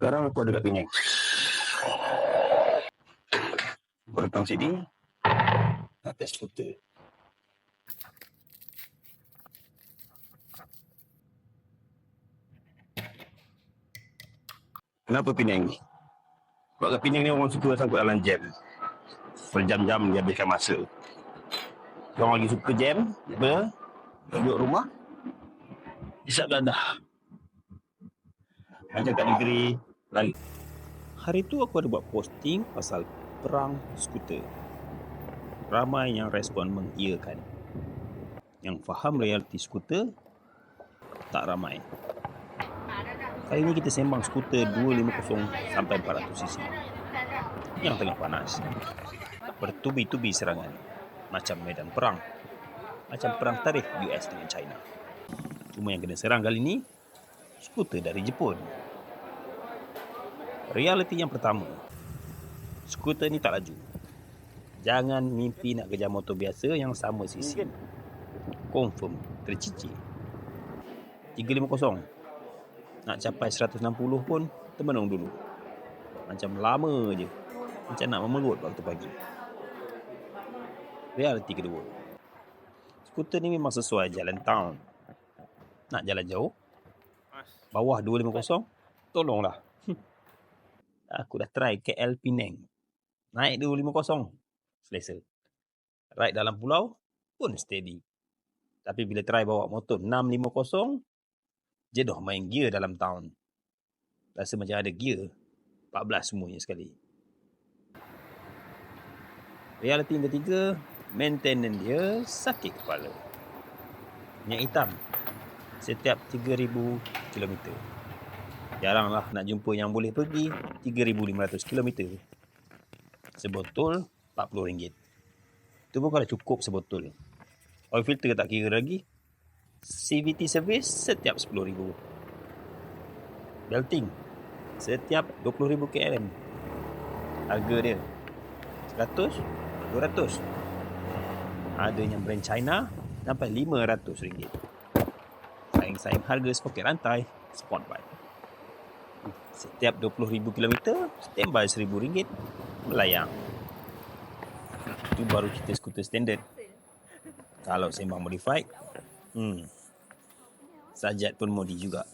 Sekarang aku ada kat Penang. Aku datang sini. Nak test skuter. Kenapa Penang ni? Sebab kat Penang ni orang suka sangkut dalam jam. Berjam-jam dia habiskan masa. Orang lagi suka jam, apa? Duduk rumah, isap dadah. Macam kat negeri lain. Hari tu aku ada buat posting pasal perang skuter. Ramai yang respon mengiyakan. Yang faham realiti skuter, tak ramai. Kali ni kita sembang skuter 250 sampai 400cc. Yang tengah panas. Bertubi-tubi serangan. Macam medan perang. Macam perang tarikh US dengan China. Cuma yang kena serang kali ni, skuter dari Jepun. Realiti yang pertama, skuter ni tak laju. Jangan mimpi nak kejar motor biasa yang sama sisi. Confirm tercicir. 350. Nak capai 160 pun termenung dulu. Macam lama je. Macam nak memerut waktu pagi. Realiti kedua. Skuter ni memang sesuai jalan town. Nak jalan jauh? Bawah 250? Tolonglah. Aku dah try KL Penang. Naik 250. Selesa. Ride dalam pulau pun steady. Tapi bila try bawa motor 650, jedoh main gear dalam town. Rasa macam ada gear 14 semuanya sekali. Realiti yang ketiga, maintenance dia sakit kepala. Minyak hitam. Setiap 3,000 km. Jaranglah nak jumpa yang boleh pergi 3,500 km. Sebotol RM40. Itu pun kalau cukup sebotol. Oil filter tak kira lagi. CVT service setiap RM10,000. Belting setiap 20,000 km. Harga dia 100, 200. Ada yang brand China sampai RM500. Saing-saing harga sepoket rantai, sport bike. Setiap 20,000 km, standby RM1,000, melayang. Itu baru cerita skuter standard. Kalau sembang modified, hmm, Sajat pun modi juga.